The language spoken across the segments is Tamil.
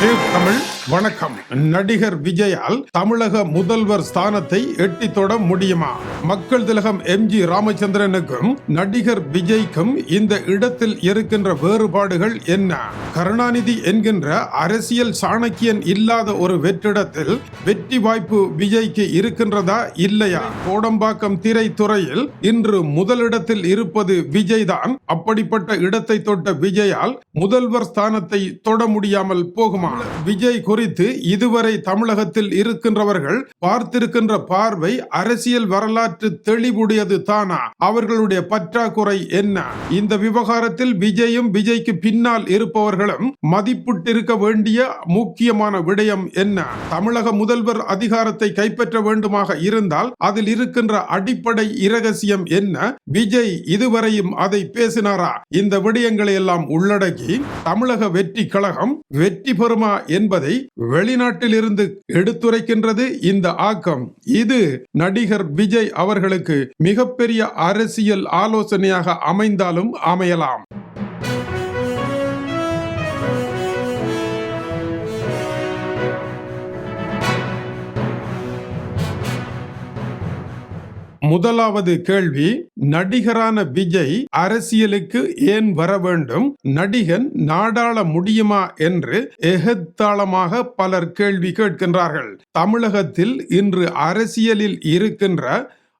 哎呦，开门。வணக்கம். நடிகர் விஜயால் தமிழக முதல்வர் ஸ்தானத்தை எட்டி தொட முடியுமா? மக்கள் திலகம் எம் ஜி ராமச்சந்திரனுக்கும் நடிகர் விஜய்க்கும் இந்த இடத்தில் இருக்கின்ற வேறுபாடுகள் என்ன? கருணாநிதி என்கின்ற அரசியல் சாணக்கியன் இல்லாத ஒரு வெற்றிடத்தில் வெற்றி வாய்ப்பு விஜய்க்கு இருக்கின்றதா இல்லையா? கோடம்பாக்கம் திரைத்துறையில் இன்று முதலிடத்தில் இருப்பது விஜய் தான் அப்படிப்பட்ட இடத்தை தொட்ட விஜயால் முதல்வர் ஸ்தானத்தை தொட முடியாமல் போகுமா? விஜய் குறித்து இதுவரை தமிழகத்தில் இருக்கின்றவர்கள் பார்த்திருக்கின்ற பார்வை அரசியல் வரலாற்று தெளிவுடையது தானா? அவர்களுடைய பற்றாக்குறை என்ன? இந்த விவகாரத்தில் விஜயும் விஜய்க்கு பின்னால் இருப்பவர்களும் மதிப்பிட்டிருக்க வேண்டிய முக்கியமான விடயம் என்ன? தமிழக முதல்வர் அதிகாரத்தை கைப்பற்ற வேண்டுமாக இருந்தால் அதில் இருக்கின்ற அடிப்படை இரகசியம் என்ன? விஜய் இதுவரையும் அதை பேசினாரா? இந்த விடயங்களை எல்லாம் உள்ளடக்கி தமிழக வெற்றி கழகம் வெற்றி பெறுமா என்பதை வெளிநாட்டில் இருந்து எடுத்துரைக்கின்றது இந்த ஆக்கம். இது நடிகர் விஜய் அவர்களுக்கு மிகப்பெரிய அரசியல் ஆலோசனையாக அமைந்தாலும் அமையலாம். முதலாவது கேள்வி நடிகரான விஜய் அரசியலுக்கு ஏன் வர வேண்டும்? நடிகன் நாடாள முடியுமா என்று எகத்தாளமாக பலர் கேள்வி கேட்கின்றார்கள். தமிழகத்தில் இன்று அரசியலில் இருக்கின்ற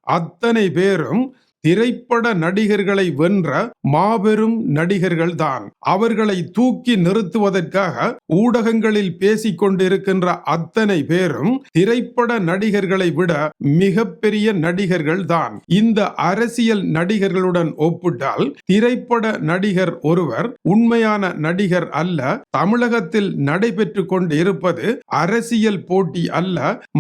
அத்தனை பேரும் திரைப்பட நடிகர்களை வென்ற மாபெரும் நடிகர்கள் தான் அவர்களை தூக்கி நிறுத்துவதற்காக ஊடகங்களில் பேசிக் கொண்டிருக்கின்ற அத்தனை பேரும் திரைப்பட நடிகர்களை விட மிகப்பெரிய நடிகர்கள் தான் இந்த அரசியல் நடிகர்களுடன் ஒப்பிட்டால் திரைப்பட நடிகர் ஒருவர் உண்மையான நடிகர் அல்ல. தமிழகத்தில் நடைபெற்று கொண்டு இருப்பது அரசியல் போட்டி அல்ல.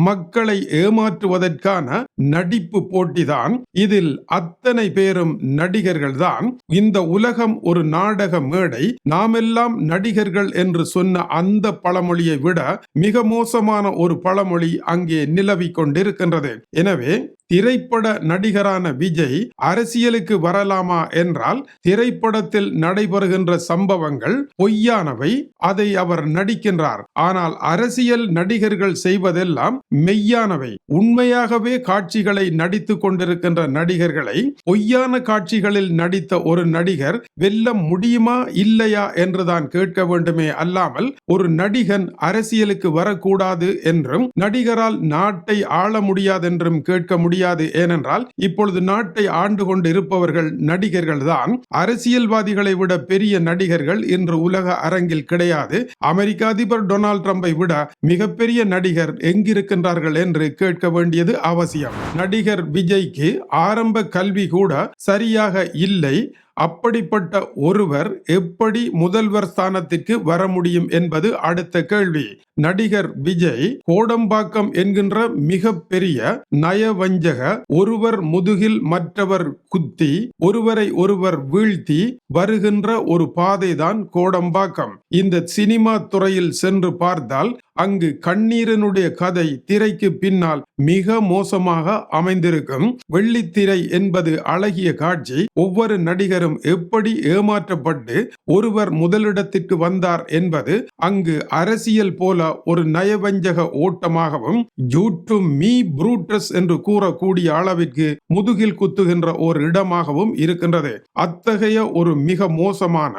மக்களை ஏமாற்றுவதற்கான நடிப்பு போட்டிதான் இதில் அத்தனை பேரும் நடிகர்கள் தான் இந்த உலகம் ஒரு நாடக மேடை. நாமெல்லாம் நடிகர்கள் என்று சொன்ன அந்த பழமொழியை விட மிக மோசமான ஒரு பழமொழி அங்கே நிலவிக் கொண்டிருக்கின்றது எனவே திரைப்பட நடிகரான விஜய் அரசியலுக்கு வரலாமா என்றால் திரைப்படத்தில் நடைபெறுகின்ற சம்பவங்கள் பொய்யானவை அதை அவர் நடிக்கின்றார். ஆனால் அரசியல் நடிகர்கள் செய்வதெல்லாம் மெய்யானவை. உண்மையாகவே காட்சிகளை நடித்து கொண்டிருக்கின்ற நடிகர்களை பொய்யான காட்சிகளில் நடித்த ஒரு நடிகர் வெல்ல முடியுமா இல்லையா என்றுதான் கேட்க வேண்டுமே அல்லாமல் ஒரு நடிகன் அரசியலுக்கு வரக்கூடாது என்றும் நடிகரால் நாட்டை ஆள முடியாதென்றும் கேட்க முடியும் முடியாது. ஏனென்றால் இப்பொழுது நாட்டை ஆண்டு கொண்டு இருப்பவர்கள் நடிகர்கள் தான் அரசியல்வாதிகளை விட பெரிய நடிகர்கள் இன்று உலக அரங்கில் கிடையாது. அமெரிக்க அதிபர் டொனால்ட் ட்ரம்பை விட மிகப்பெரிய நடிகர் எங்கிருக்கின்றார்கள் என்று கேட்க வேண்டியது அவசியம். நடிகர் விஜய்க்கு ஆரம்ப கல்வி கூட சரியாக இல்லை. அப்படிப்பட்ட ஒருவர் எப்படி முதல்வர் ஸ்தானத்திற்கு வர முடியும் என்பது அடுத்த கேள்வி. நடிகர் விஜய் கோடம்பாக்கம் என்கின்ற மிக பெரிய நயவஞ்சக ஒருவர் முதுகில் மற்றவர் குத்தி ஒருவரை ஒருவர் வீழ்த்தி வருகின்ற ஒரு பாதைதான் கோடம்பாக்கம். இந்த சினிமா துறையில் சென்று பார்த்தால் அங்கு கண்ணீரனுடைய கதை திரைக்கு பின்னால் மிக மோசமாக அமைந்திருக்கும். வெள்ளித்திரை என்பது அழகிய காட்சி. ஒவ்வொரு நடிகரும் எப்படி ஏமாற்றப்பட்டு ஒருவர் முதலிடத்திற்கு வந்தார் என்பது அங்கு அரசியல் போல ஒரு நயவஞ்சக ஓட்டமாகவும் ஜூட்டு மீ ப்ரூட்டஸ் என்று கூறக்கூடிய அளவிற்கு முதுகில் குத்துகின்ற ஒரு இடமாகவும் இருக்கின்றது. அத்தகைய ஒரு மிக மோசமான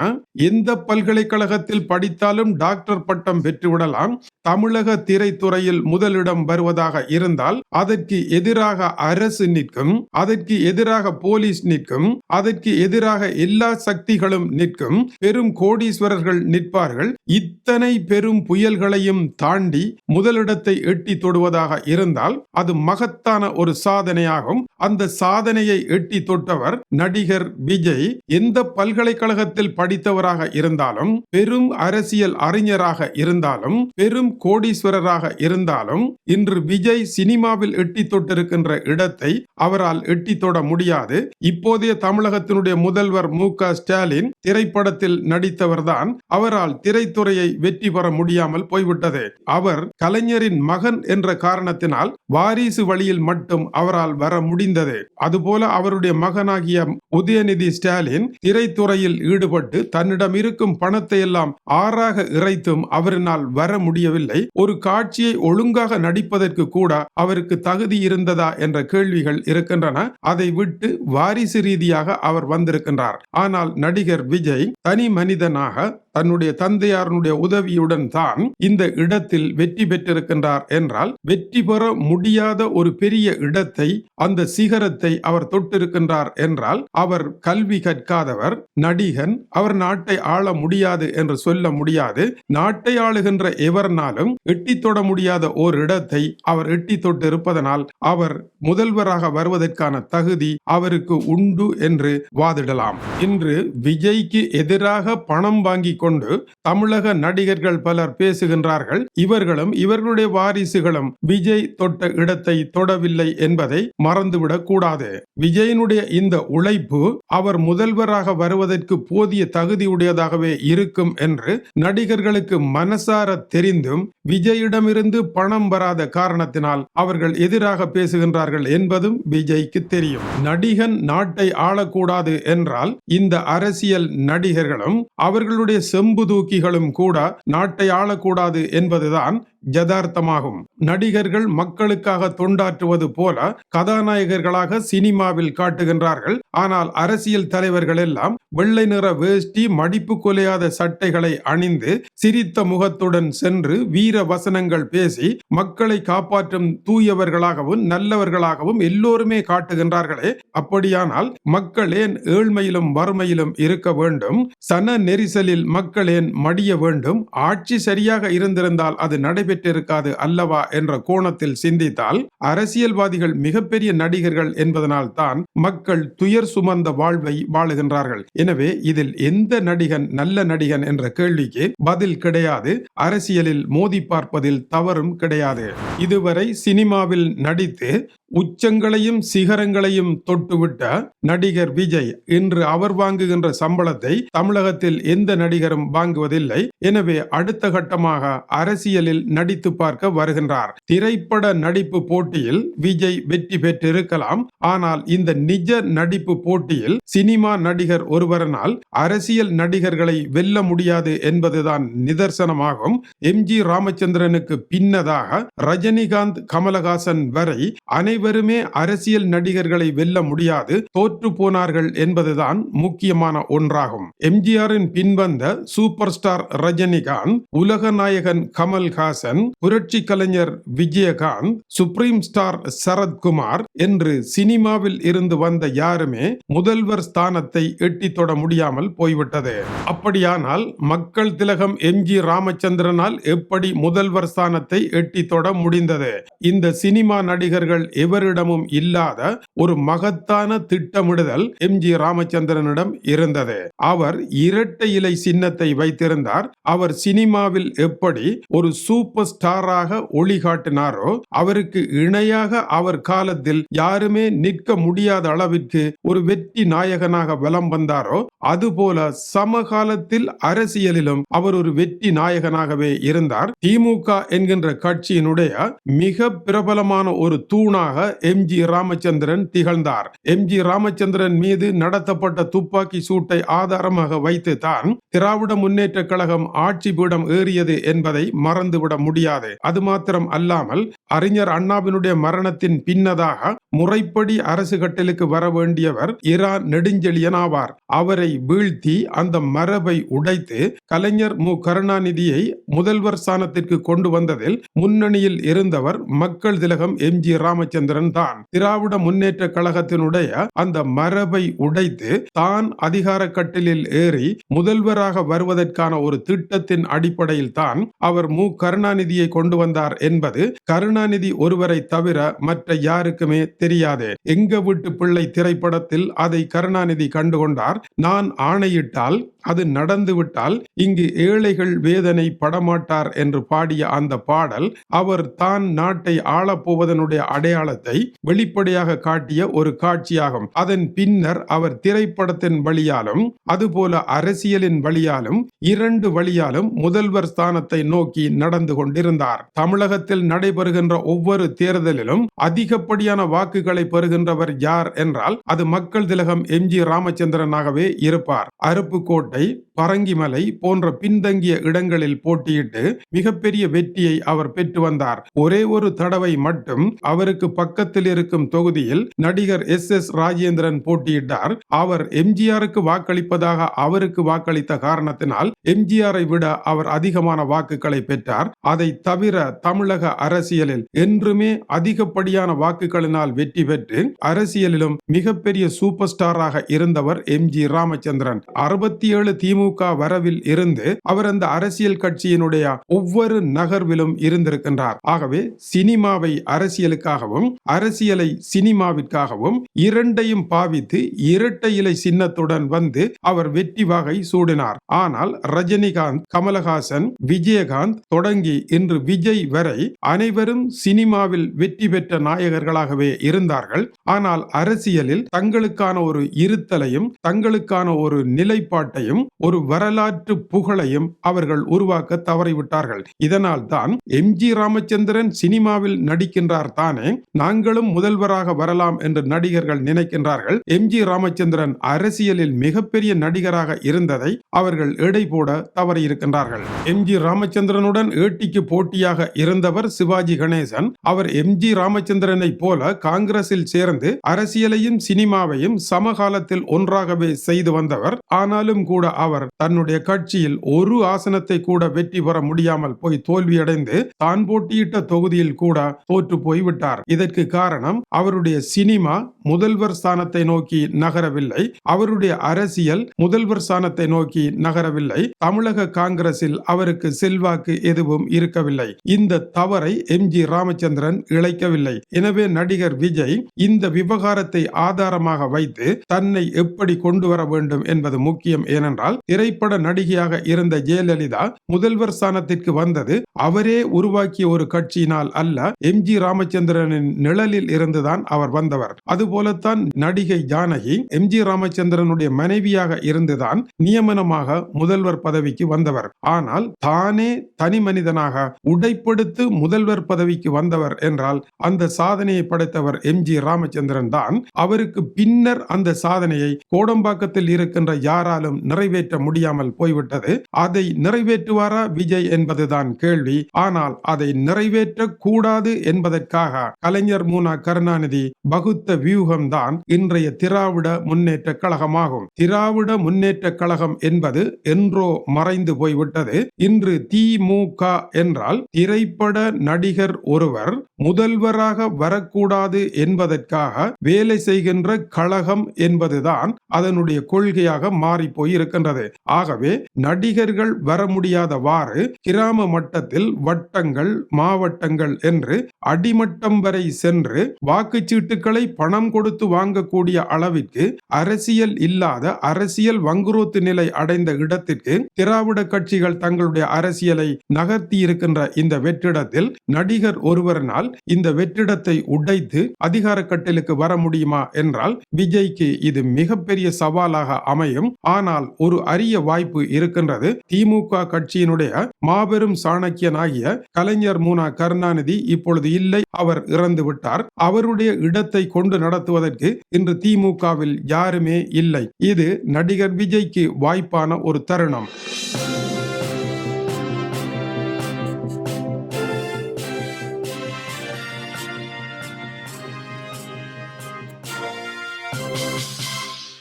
எந்த பல்கலைக்கழகத்தில் படித்தாலும் டாக்டர் பட்டம் பெற்றுவிடலாம் தமிழக திரைத்துறையில் முதலிடம் வருவதாக இருந்தால் அதற்கு எதிராக அரசு நிற்கும் அதற்கு எதிராக போலீஸ் நிற்கும் அதற்கு எதிராக எல்லா சக்திகளும் நிற்கும் பெரும் கோடீஸ்வரர்கள் நிற்பார்கள். இத்தனை பெரும் புயல்களையும் தாண்டி முதலிடத்தை எட்டி தொடுவதாக இருந்தால் அது மகத்தான ஒரு சாதனையாகும். அந்த சாதனையை எட்டி தொட்டவர் நடிகர் விஜய். எந்த பல்கலைக்கழகத்தில் படித்தவராக இருந்தாலும் பெரும் அரசியல் அறிஞராக இருந்தாலும் பெரும் கோடீஸ்வரராக இருந்தாலும் இன்று விஜய் சினிமாவில் எட்டி தொட்டிருக்கின்ற இடத்தை அவரால் எட்டி தொட முடியாது. இப்போதைய தமிழகத்தினுடைய முதல்வர் மு க ஸ்டாலின் திரைப்படத்தில் நடித்தவர்தான் அவரால் திரைத்துறையை வெற்றி பெற முடியாமல் போய்விட்டது. அவர் கலைஞரின் மகன் என்ற காரணத்தினால் வாரிசு வழியில் மட்டும் அவரால் வர முடிந்தது. அதுபோல அவருடைய மகனாகிய உதயநிதி ஸ்டாலின் திரைத்துறையில் ஈடுபட்டு தன்னிடம் இருக்கும் பணத்தை எல்லாம் ஆறாக இறைத்தும் அவரினால் வர முடியவில்லை. ஒரு காட்சியை ஒழுங்காக நடிப்பதற்கு கூட அவருக்கு தகுதி இருந்ததா என்ற கேள்விகள் இருக்கின்றன. அதை விட்டு வாரிசு ரீதியாக அவர் வந்திருக்கின்றார். ஆனால் நடிகர் விஜய் தனி மனிதனாக தன்னுடைய தந்தையாரனுடைய உதவியுடன் தான் இந்த இடத்தில் வெற்றி பெற்றிருக்கின்றார் என்றால் வெற்றி பெற முடியாத ஒரு பெரிய இடத்தை அந்த சிகரத்தை அவர் தொட்டிருக்கின்றார் என்றால் அவர் கல்வி கற்காதவர் நடிகன் அவர் நாட்டை ஆள முடியாது என்று சொல்ல முடியாது. நாட்டை ஆளுகின்ற எவர்னாலும் எட்டி தொட முடியாத ஓர் இடத்தை அவர் எட்டி தொட்டு இருப்பதனால் அவர் முதல்வராக வருவதற்கான தகுதி அவருக்கு உண்டு என்று வாதிடலாம். இன்று விஜய்க்கு எதிராக பணம் வாங்கி கொண்டு தமிழக நடிகர்கள் பலர் பேசுகின்றார்கள். இவர்களும் இவர்களுடைய வாரிசுகளும் விஜய் தொட்ட இடத்தை தொடவில்லை என்பதை மறந்துவிடக் கூடாது. விஜயனுடைய இந்த உழைப்பு அவர் முதல்வராக வருவதற்கு போதிய தகுதியுடையதாகவே இருக்கும் என்று நடிகர்களுக்கு மனசார தெரிந்தும் விஜயிடமிருந்து பணம் வராத காரணத்தினால் அவர்கள் எதிராக பேசுகின்றார்கள் என்பதும் விஜய்க்கு தெரியும். நடிகன் நாட்டை ஆளக்கூடாது என்றால் இந்த அரசியல் நடிகர்களும் அவர்களுடைய செம்பு தூக்கிகளும் கூட நாட்டை ஆளக்கூடாது என்பதுதான் யதார்த்தமாகும். நடிகர்கள் மக்களுக்காக தொண்டாற்றுவது போல கதாநாயகர்களாக சினிமாவில் காட்டுகின்றார்கள். ஆனால் அரசியல் தலைவர்கள் எல்லாம் வெள்ளை நிற வேஷ்டி மடிப்பு கொலையாத சட்டைகளை அணிந்து சிரித்த முகத்துடன் சென்று வீர வசனங்கள் பேசி மக்களை காப்பாற்றும் தூயவர்களாகவும் நல்லவர்களாகவும் எல்லோருமே காட்டுகின்றார்களே. அப்படியானால் மக்கள் ஏன் ஏழ்மையிலும் வறுமையிலும் இருக்க வேண்டும்? சன நெரிசலில் மக்கள் ஏன் மடிய வேண்டும்? ஆட்சி சரியாக இருந்திருந்தால் அது நடைபெற்றிருக்காது அல்லவா என்ற கோணத்தில் சிந்தித்தால் அரசியல்வாதிகள் மிகப்பெரிய நடிகர்கள் என்பதனால் தான் மக்கள் துயர் சுமந்த வாழ்வை வாழுகின்றார்கள். எனவே இதில் எந்த நடிகன் நல்ல நடிகன் என்ற கேள்விக்கு பதில் கிடையாது. அரசியலில் மோதி பார்ப்பதில் தவறும் கிடையாது. இதுவரை சினிமாவில் நடித்து உச்சங்களையும் சிகரங்களையும் தொட்டுவிட்ட நடிகர் விஜய் இன்று அவர் வாங்குகின்ற சம்பளத்தை தமிழகத்தில் எந்த நடிகரும் வாங்குவதில்லை. எனவே அடுத்த கட்டமாக அரசியலில் நடித்து பார்க்க வருகின்றார். திரைப்பட நடிப்பு போட்டியில் விஜய் வெற்றி பெற்றிருக்கலாம். ஆனால் இந்த நிஜ நடிப்பு போட்டியில் சினிமா நடிகர் ஒருவரனால் அரசியல் நடிகர்களை வெல்ல முடியாது என்பதுதான் நிதர்சனமாகும். எம். ஜி. ராமச்சந்திரனுக்கு பின்னதாக ரஜினிகாந்த் கமலஹாசன் வரை அனைவருமே அரசியல் நடிகர்களை வெல்ல முடியாது தோற்று போனார்கள் என்பதுதான் முக்கியமான ஒன்றாகும். எம்ஜிஆரின் பின்வந்த சூப்பர் ஸ்டார் ரஜினிகாந்த் உலக நாயகன் கமல்ஹாசன் புரட்சி கலைஞர் விஜயகாந்த் சுப்ரீம் ஸ்டார் சரத்குமார் என்று சினிமாவில் இருந்து வந்த யாருமே முதல்வர் ஸ்தானத்தை எட்டி தொட முடியாமல் போய்விட்டது. அப்படியானால் மக்கள் திலகம் எம். ஜி. ராமச்சந்திரனால் எப்படி முதல்வர் ஸ்தானத்தை எட்டி தொட முடிந்தது? இந்த சினிமா நடிகர்கள் எவரிடமும் இல்லாத ஒரு மகத்தான திட்டமிடுதல் எம். ஜி. ராமச்சந்திரனிடம் இருந்தது. அவர் இரட்டை இலை சின்னத்தை வைத்திருந்தார். அவர் சினிமாவில் எப்படி ஒரு சூப்பர் ஸ்டாராக ஒளி காட்டினாரோ அவருக்கு இணையாக அவர் காலத்தில் யாருமே நிற்க முடியாத அளவிற்கு ஒரு வெற்றி நாயகனாக வலம் வந்தாரோ அதுபோல சமகாலத்தில் அரசியலிலும் அவர் ஒரு வெற்றி நாயகனாகவே இருந்தார். திமுக என்கின்ற கட்சியினுடைய மிக பிரபலமான ஒரு தூணாக எம். ஜி. ராமச்சந்திரன் திகழ்ந்தார். எம். ஜி. ராமச்சந்திரன் மீது நடத்தப்பட்ட துப்பாக்கி சூட்டை ஆதாரமாக வைத்து தான் திராவிட முன்னேற்ற கழகம் ஆட்சி பீடம் ஏறியது என்பதை மறந்துவிட முடியாது. அது மாத்திரம் அல்லாமல் அறிஞர் அண்ணாவினுடைய மரணத்தின் பின்னதாக முறைப்படி அரசு கட்டலுக்கு வர வேண்டியவர் இரா நெடுஞ்செழியன் ஆவார் அவரை வீழ்த்தி அந்த மரபை உடைத்து கலைஞர் மு. கருணாநிதியை முதல்வர் ஸ்தானத்திற்கு கொண்டு வந்ததில் முன்னணியில் இருந்தவர் மக்கள் திலகம் எம். ஜி. ராமச்சந்திரன் தான். திராவிட முன்னேற்ற கழகத்தினுடைய அந்த மரபை உடைத்து தான் அதிகார கட்டிலில் ஏறி முதல்வராக வருவதற்கான ஒரு திட்டத்தின் அடிப்படையில் தான் அவர் மு. கருணாநிதியை கொண்டு வந்தார் என்பது கருணாநிதி ஒருவரை தவிர மற்ற யாருக்குமே தெரியாது. எங்க வீட்டு பிள்ளை திரைப்படத்தில் அதை கருணாநிதி கண்டுகொண்டார். நான் ஆணையிட்டால் அது நடந்துவிட்டால் இங்கு ஏழைகள் வேதனை படமாட்டார் என்று பாடிய அந்த பாடல் அவர் தான் நாட்டை ஆளப்போவதனுடைய அடையாளத்தை வெளிப்படையாக காட்டிய ஒரு காட்சியாகும். அதன் பின்னர் அவர் திரைப்படத்தின் வழியாலும் அதுபோல அரசியலின் வழியாலும் இரண்டு வழியாலும் முதல்வர் ஸ்தானத்தை நோக்கி நடந்து கொண்டிருந்தார். தமிழகத்தில் நடைபெறுகின்ற ஒவ்வொரு தேர்தலிலும் அதிகப்படியான வாக்குகளை பெறுகின்றவர் யார் என்றால் அது மக்கள் திலகம் எம் ஜி ராமச்சந்திரனாகவே இருப்பார். அருப்புக்கோட்டை Oui. பரங்கிமலை போன்ற பின்தங்கிய இடங்களில் போட்டியிட்டு மிகப்பெரிய வெற்றியை அவர் பெற்று வந்தார். ஒரே ஒரு தடவை மட்டும் அவருக்கு பக்கத்தில் இருக்கும் தொகுதியில் நடிகர் எஸ் எஸ் ராஜேந்திரன் போட்டியிட்டார். அவர் எம்ஜிஆருக்கு வாக்களிப்பதாக அவருக்கு வாக்களித்த காரணத்தினால் எம்ஜிஆரை விட அவர் அதிகமான வாக்குகளை பெற்றார். அதை தவிர தமிழக அரசியலில் என்றுமே அதிகப்படியான வாக்குகளினால் வெற்றி பெற்று அரசியலிலும் மிகப்பெரிய சூப்பர் ஸ்டாராக இருந்தவர் எம் ஜி ராமச்சந்திரன். அறுபத்தி ஏழு திமுக திமுக வரவில் இருந்து அவர் அந்த அரசியல் கட்சியினுடைய ஒவ்வொரு நகர்விலும் இருந்திருக்கின்றார். ஆகவே சினிமாவை அரசியலுக்காகவும் அரசியலை சினிமாவிற்காகவும் இரண்டையும் பாவித்து இரட்டை இலை சின்னத்துடன் வந்து அவர் வெற்றி வாகை சூடினார். ஆனால் ரஜினிகாந்த் கமலஹாசன் விஜயகாந்த் தொடங்கி இன்று விஜய் வரை அனைவரும் சினிமாவில் வெற்றி பெற்ற நாயகர்களாகவே இருந்தார்கள். ஆனால் அரசியலில் தங்களுக்கான ஒரு இருத்தலையும் தங்களுக்கான ஒரு நிலைப்பாட்டையும் ஒரு வரலாற்று புகழையும் அவர்கள் உருவாக்க தவறிவிட்டார்கள். இதனால் தான் எம். ஜி. ராமச்சந்திரன் சினிமாவில் நடிக்கின்றார் தானே நாங்களும் முதல்வராக வரலாம் என்று நடிகர்கள் நினைக்கின்றார்கள். எம். ஜி. ராமச்சந்திரன் அரசியலில் மிகப்பெரிய நடிகராக இருந்ததை அவர்கள் எடை போட தவறியிருக்கின்றார்கள். எம். ஜி. ராமச்சந்திரனுடன் ஏட்டிக்கு போட்டியாக இருந்தவர் சிவாஜி கணேசன். அவர் எம். ஜி. ராமச்சந்திரனை போல காங்கிரஸில் சேர்ந்து அரசியலையும் சினிமாவையும் சமகாலத்தில் ஒன்றாகவே செய்து வந்தவர். ஆனாலும் கூட அவர் தன்னுடைய கட்சியில் ஒரு ஆசனத்தை கூட வெற்றி பெற முடியாமல் போய் தோல்வியடைந்து தான் போட்டியிட்ட தொகுதியில் கூட தோற்று போய்விட்டார் இதற்கு காரணம் அவருடைய சினிமா முதல்வர் ஸ்தானத்தை நோக்கி நகரவில்லை. அவருடைய அரசியல் முதல்வர் ஸ்தானத்தை நோக்கி நகரவில்லை. தமிழக காங்கிரஸில் அவருக்கு செல்வாக்கு எதுவும் இருக்கவில்லை. இந்த தவறை எம். ஜி. ராமச்சந்திரன் இழைக்கவில்லை. எனவே நடிகர் விஜய் இந்த விவகாரத்தை ஆதாரமாக வைத்து தன்னை எப்படி கொண்டு வர வேண்டும் என்பது முக்கியம். ஏனென்றால் திரைப்பட நடிகையாக இருந்த ஜெயலலிதா முதல்வர் ஸ்தானத்திற்கு வந்தது. அவரே உருவாக்கிய ஒரு கட்சியினால் அல்ல எம். ஜி. ராமச்சந்திரனின் நிழலில் இருந்துதான் அவர் வந்தவர். அதுபோலத்தான் நடிகை ஜானகி எம். ஜி. ராமச்சந்திரனுடைய மனைவியாக இருந்துதான் நியமனமாக முதல்வர் பதவிக்கு வந்தவர். ஆனால் தானே தனி மனிதனாக உடைப்படுத்து முதல்வர் பதவிக்கு வந்தவர் என்றால் அந்த சாதனையை படைத்தவர் எம். ஜி. ராமச்சந்திரன் தான் அவருக்கு பின்னர் அந்த சாதனையை கோடம்பாக்கத்தில் இருக்கின்ற யாராலும் நிறைவேற்ற நிறைவேற்ற முடியாமல் போய்விட்டது. அதை நிறைவேற்றுவாரா விஜய் என்பதுதான் கேள்வி. ஆனால் அதை நிறைவேற்ற கூடாது என்பதற்காக கலைஞர் மூனா கருணாநிதி வகுத்த வியூகம்தான் இன்றைய திராவிட முன்னேற்ற கழகமாகும். திராவிட முன்னேற்ற கழகம் என்பது என்றோ மறைந்து போய்விட்டது. இன்று திமுக என்றால் திரைப்பட நடிகர் ஒருவர் முதல்வராக வரக்கூடாது என்பதற்காக வேலை செய்கின்ற கழகம் என்பதுதான் அதனுடைய கொள்கையாக மாறி போய் இருக்கின்றது ஆகவே நடிகர்கள் வர முடியாதவாறு கிராம மட்டத்தில் வட்டங்கள் மாவட்டங்கள் என்று அடிமட்டம் வரை சென்று வாக்குச்சீட்டுகளை பணம் கொடுத்து வாங்கக்கூடிய அளவிற்கு அரசியல் இல்லாத அரசியல் வங்குரோத்து நிலை அடைந்த இடத்திற்கு திராவிட கட்சிகள் தங்களுடைய அரசியலை நகர்த்தி இருக்கின்ற இந்த வெற்றிடத்தில் நடிகர் ஒருவரினால் இந்த வெற்றிடத்தை உடைத்து அதிகார கட்டிலுக்கு வர முடியுமா என்றால் விஜய்க்கு இது மிகப்பெரிய சவாலாக அமையும். ஆனால் ஒரு அரிய வாய்ப்பு இருக்கின்றது. திமுக கட்சியினுடைய மாபெரும் சாணக்கியனாகிய கலைஞர் மூனா கருணாநிதி இப்பொழுது இல்லை அவர் இறந்து விட்டார். அவருடைய இடத்தை கொண்டு நடத்துவதற்கு இன்று திமுகவில் யாருமே இல்லை. இது நடிகர் விஜய்க்கு வாய்ப்பான ஒரு தருணம்.